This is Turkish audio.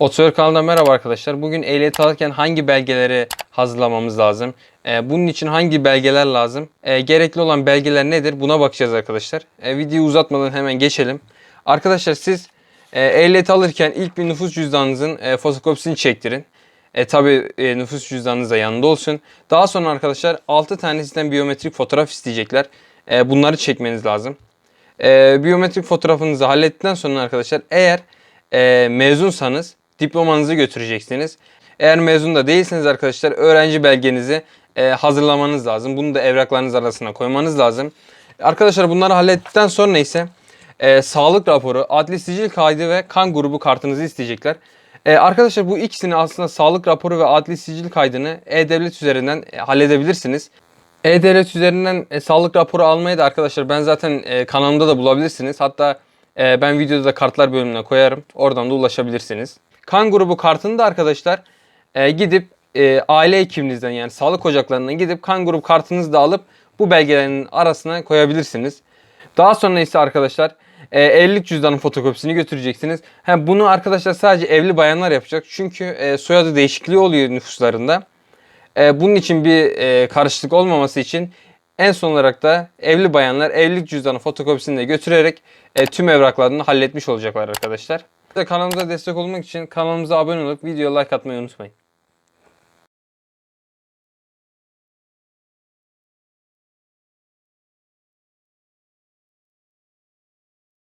Otoyol kanalından merhaba arkadaşlar. Bugün ehliyet alırken hangi belgeleri hazırlamamız lazım? Ee, bunun için hangi belgeler lazım? Ee, gerekli olan belgeler nedir? Buna bakacağız arkadaşlar. Ee, videoyu uzatmadan hemen geçelim. Arkadaşlar siz e, ehliyet alırken ilk bir nüfus cüzdanınızın e, fotokopisini çektirin. E, tabii e, nüfus cüzdanınız da yanında olsun. Daha sonra arkadaşlar 6 tane sizden biyometrik fotoğraf isteyecekler. E, bunları çekmeniz lazım. E, biyometrik fotoğrafınızı hallettikten sonra arkadaşlar eğer e, mezunsanız diplomanızı götüreceksiniz. Eğer mezun da değilseniz arkadaşlar öğrenci belgenizi e, hazırlamanız lazım. Bunu da evraklarınız arasına koymanız lazım. Arkadaşlar bunları hallettikten sonra ise e, sağlık raporu, adli sicil kaydı ve kan grubu kartınızı isteyecekler. E, arkadaşlar bu ikisini aslında sağlık raporu ve adli sicil kaydını e-devlet üzerinden e, halledebilirsiniz. E-Devlet üzerinden e, sağlık raporu almayı da arkadaşlar ben zaten e, kanalımda da bulabilirsiniz. Hatta e, ben videoda da kartlar bölümüne koyarım. Oradan da ulaşabilirsiniz. Kan grubu kartını da arkadaşlar e, gidip e, aile hekiminizden yani sağlık ocaklarından gidip kan grubu kartınızı da alıp bu belgelerin arasına koyabilirsiniz. Daha sonra ise arkadaşlar e, evlilik cüzdanın fotokopisini götüreceksiniz. Ha, bunu arkadaşlar sadece evli bayanlar yapacak. Çünkü e, soyadı değişikliği oluyor nüfuslarında. E, bunun için bir e, karışıklık olmaması için en son olarak da evli bayanlar evlilik cüzdanı fotokopisini de götürerek e, tüm evraklarını halletmiş olacaklar arkadaşlar. Kanalımıza destek olmak için kanalımıza abone olup videoya like atmayı unutmayın.